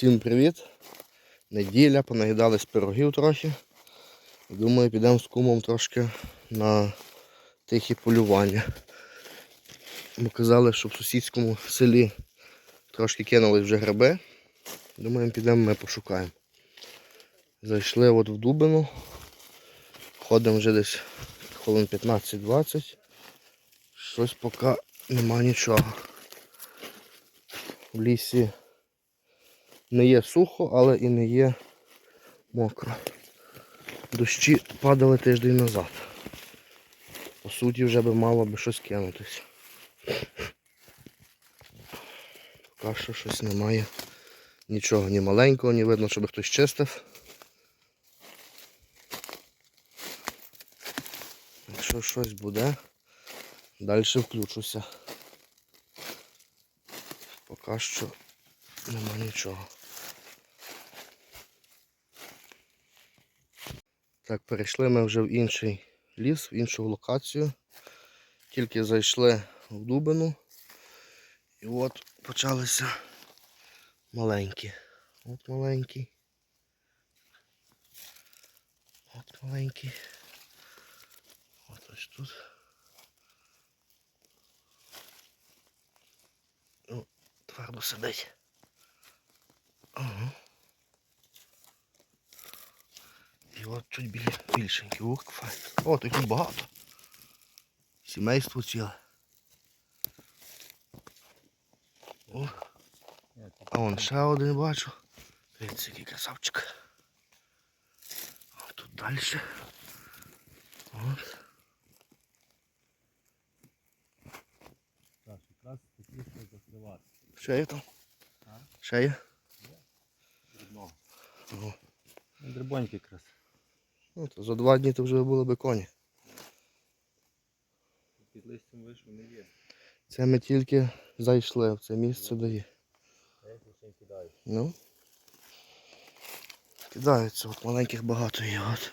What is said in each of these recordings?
Всім привіт! Неділя, понаїдались пирогів трохи. Думаю, підемо з кумом трошки на тихі полювання. Бо казали, що в сусідському селі трошки кинули вже гриби. Думаємо, підемо ми пошукаємо. Зайшли от в Дубину. Ходимо вже десь хвилин 15-20. Щось поки нема нічого. В лісі не є сухо, але і не є мокро. Дощі падали тиждень назад. По суті, вже би мало би щось кинутися. Поки що щось немає. Нічого, ні маленького, ні видно, щоб хтось чистив. Якщо щось буде, далі включуся. Поки що нема нічого. Так, перейшли ми вже в інший ліс, в іншу локацію. Тільки зайшли в Дубину. І от почалися маленькі. От маленький. От маленький. От ось тут. Ну, твердо сидить. Ага. от чуть біля більшенький. Ух, файно. О, тут їх багато. Сімейство ціле. О. А вон ще один бачу. Дивіться, який красавчик. А тут далі. От. Так, якраз такі що закривати. Ще є там? А? Ще є? Одного. Ого. Ну, Дрибоньки якраз. Ну, то за два дні то вже були би коні. Під листям вийшов не є. Це ми тільки зайшли в це місце де є. Я їх лише кидаю. Ну. Кидаються, от маленьких багато є. От.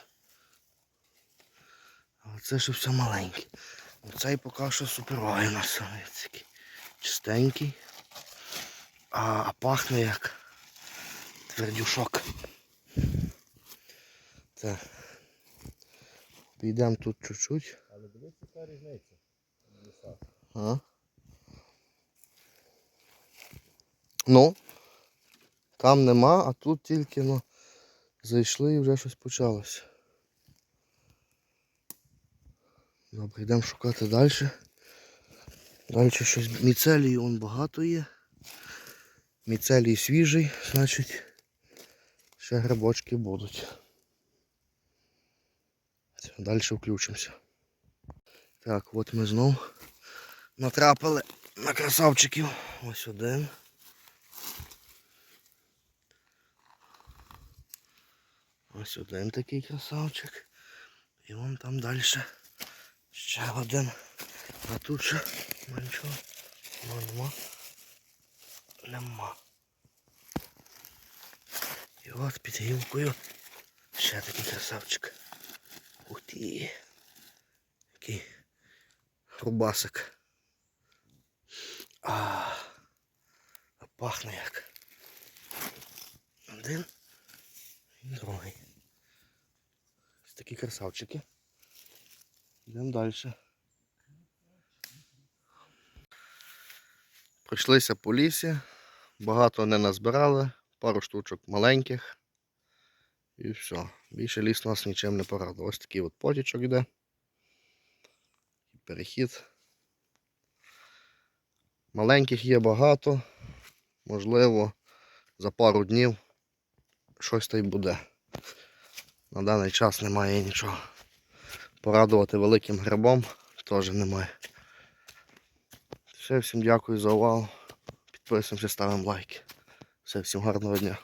Але це ще все маленьке. Оцей поки що суперовий у нас. Такий Чистенький. А, а пахне як твердюшок. Так. Підемо тут чуть-чуть. Але дивись, яка різниця. А? Ну, там нема, а тут тільки ну, зайшли і вже щось почалося. Добре, йдемо шукати далі. Далі щось міцелії он багато є. Міцелій свіжий, значить ще грибочки будуть. Далі включимося. Так, от ми знов натрапили на красавчиків. Ось один. Ось один такий красавчик. І вон там далі ще один. А тут ще нічого. Нема. Нема. І от під гілкою ще такий красавчик. Ух ти. Такий рубасик. А, пахне як. Один і другий. Ось такі красавчики. Йдемо далі. Пройшлися по лісі, багато не назбирали, пару штучок маленьких. І все. Більше ліс нас нічим не порадив. Ось такий от потічок йде. Перехід. Маленьких є багато. Можливо, за пару днів щось та й буде. На даний час немає нічого. Порадувати великим грибом теж немає. Все, всім дякую за увагу. Підписуємося, ставимо лайки. Все, всім гарного дня.